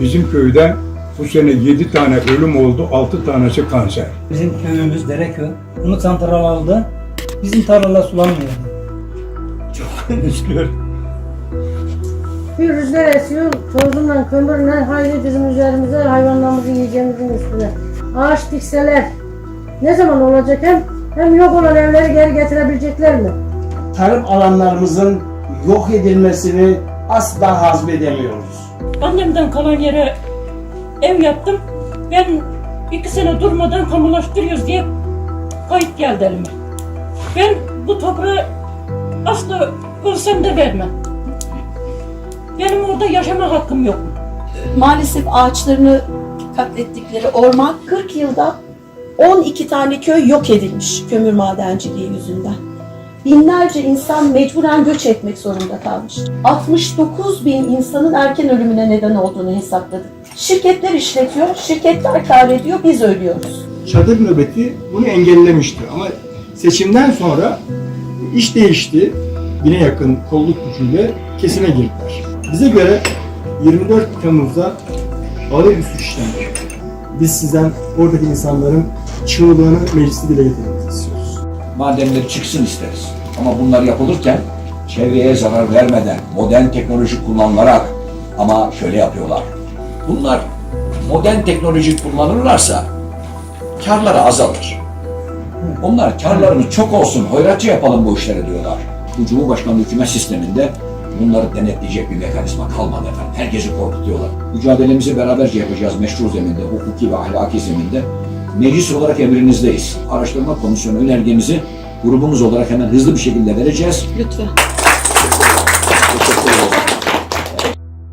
Bizim köyde bu sene 7 tane ölüm oldu, 6 tanesi kanser. Bizim köyümüz Dereköy. Bunu santral aldı. Bizim tarlalar sulanmıyordu. Çok üzülüyorum. Bir rüzgar esiyor, tozunla, kömürle haydi bizim üzerimize, hayvanlarımızı yiyeceğimizin üstüne. Ağaç dikseler ne zaman olacak hem, hem yok olan evleri geri getirebilecekler mi? tarım alanlarımızın yok edilmesini asla hazmedemiyoruz. Annemden kalan yere ev yaptım. Ben iki sene durmadan kamulaştırıyoruz diye kayıt geldi elime. Ben bu toprağı asla ölsem de vermem. Benim orada yaşama hakkım yok. maalesef ağaçlarını katlettikleri orman 40 yılda 12 tane köy yok edilmiş kömür madenciliği yüzünden. Binlerce insan mecburen göç etmek zorunda kalmış. 69 bin insanın erken ölümüne neden olduğunu hesapladık. Şirketler işletiyor, şirketler kar ediyor, biz ölüyoruz. çadır nöbeti bunu engellemişti. Ama seçimden sonra iş değişti. Bine yakın kolluk gücüyle kesime girdiler. Bize göre 24 Temmuz'da ağır bir suç işlendi. Biz sizden oradaki insanların çığlığını mecliste dile getirmek istiyoruz. Madenleri çıksın isteriz. Ama bunlar yapılırken çevreye zarar vermeden, modern teknoloji kullanılarak ama şöyle yapıyorlar. Bunlar modern teknoloji kullanırlarsa karları azalır. Onlar karlarını çok olsun, hoyratça yapalım bu işleri diyorlar. Bu Cumhurbaşkanlığı hükümet sisteminde bunları denetleyecek bir mekanizma kalmadı efendim. Herkesi korkutuyorlar. Mücadelemizi beraberce yapacağız meşru zeminde, hukuki ve ahlaki zeminde meclis olarak emrinizdeyiz. Araştırma komisyonu önergemizi grubumuz olarak hemen hızlı bir şekilde vereceğiz. Lütfen. Teşekkür ederim.